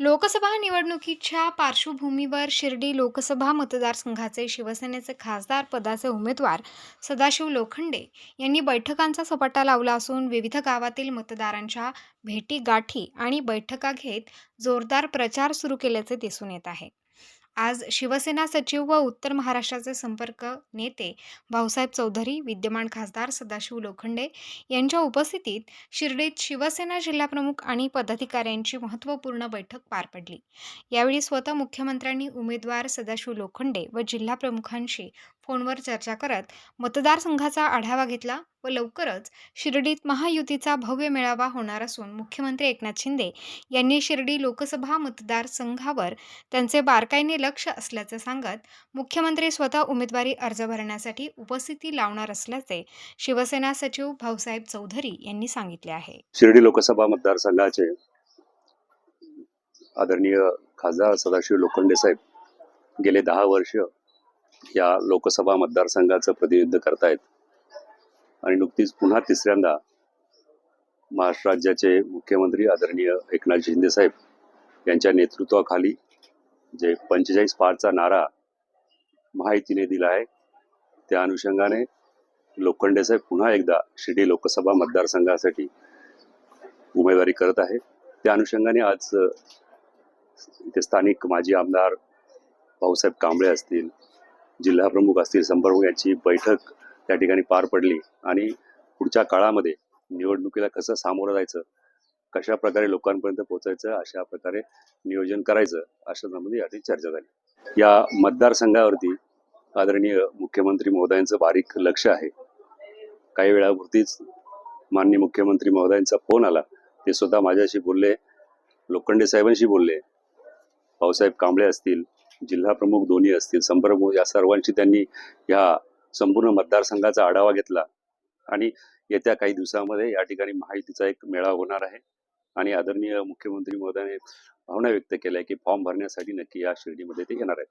लोकसभा निवडणुकीच्या पार्श्वभूमीवर शिर्डी लोकसभा मतदारसंघाचे शिवसेनेचे खासदार पदाचे उमेदवार सदाशिव लोखंडे यांनी बैठकांचा सपाटा लावला असून विविध गावातील मतदारांच्या भेटी गाठी आणि बैठका घेत जोरदार प्रचार सुरू केल्याचे दिसून येत आहे. आज शिवसेना सचिव व उत्तर महाराष्ट्राचे संपर्क नेते भाऊसाहेब चौधरी विद्यमान खासदार सदाशिव लोखंडे यांच्या उपस्थितीत शिर्डीत शिवसेना जिल्हाप्रमुख आणि पदाधिकाऱ्यांची महत्त्वपूर्ण बैठक पार पडली. यावेळी स्वतः मुख्यमंत्र्यांनी उमेदवार सदाशिव लोखंडे व जिल्हाप्रमुखांशी फोनवर चर्चा करत मतदारसंघाचा आढावा घेतला. व लवकरच शिर्डीत महायुतीचा भव्य मेळावा होणार असून मुख्यमंत्री एकनाथ शिंदे यांनी शिर्डी लोकसभा मतदारसंघावर त्यांचे बारकाईने लक्ष असल्याचे सांगत मुख्यमंत्री स्वतः उमेदवारी अर्ज भरण्यासाठी उपस्थिती लावणार असल्याचे शिवसेना सचिव भाऊसाहेब चौधरी यांनी सांगितले आहे. शिर्डी लोकसभा मतदारसंघाचे आदरणीय खासदार सदाशिव लोखंडे साहेब गेले दहा वर्ष या लोकसभा मतदारसंघाचं प्रतिनिधित्व करतायत. आणि नुकतीच पुन्हा तिसऱ्यांदा महाराष्ट्र राज्याचे मुख्यमंत्री आदरणीय एकनाथ शिंदे साहेब यांच्या नेतृत्वाखाली जे पंचेचाळीस पारचा नारा माहितीने दिला आहे त्या अनुषंगाने लोखंडे साहेब पुन्हा एकदा शिर्डी लोकसभा मतदारसंघासाठी उमेदवारी करत आहे. त्या अनुषंगाने आज इथे स्थानिक माजी आमदार भाऊसाहेब कांबळे असतील जिल्हाप्रमुख असतील संप्रमुख यांची बैठक त्या ठिकाणी पार पडली आणि पुढच्या काळामध्ये निवडणुकीला कसं सामोरं जायचं कशा प्रकारे लोकांपर्यंत पोहोचायचं अशा प्रकारे नियोजन करायचं अशा संबंधी याची चर्चा झाली. या मतदारसंघावरती आदरणीय मुख्यमंत्री महोदयांचं बारीक लक्ष आहे. काही वेळापुरतीच माननीय मुख्यमंत्री महोदयांचा फोन आला. ते स्वतः माझ्याशी बोलले लोखंडे साहेबांशी बोलले. भाऊसाहेब कांबळे असतील जिल्हा प्रमुख दोन्ही असतील संपर्क या सर्वांशी त्यांनी ह्या संपूर्ण मतदारसंघाचा आढावा घेतला आणि येत्या काही दिवसामध्ये या ठिकाणी माहितीचा एक मेळावा होणार आहे. आणि आदरणीय मुख्यमंत्री महोदयाने भावना व्यक्त केल्या की फॉर्म भरण्यासाठी नक्की या शिर्डीमध्ये ते येणार आहेत.